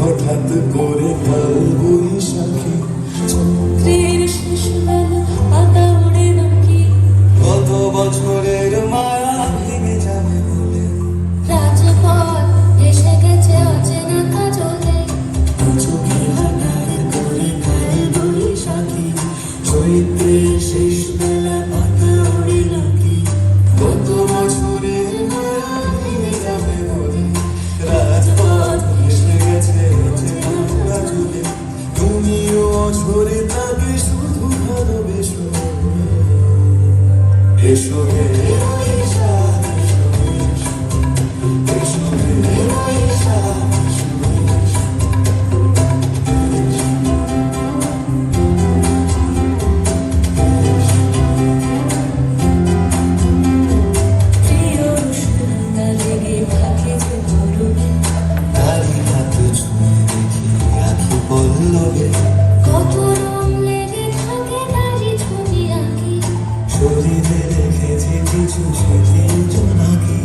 হঠাৎ করে ফাল্গুনি সাথে বছরে থাকে শুধু ভালোবেসো এসো এসো love it. শরীরে রেখেছি কিছু স্মৃতি জোনাকি।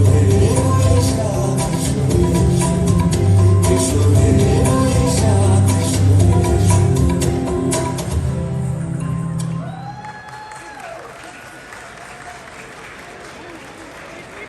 You.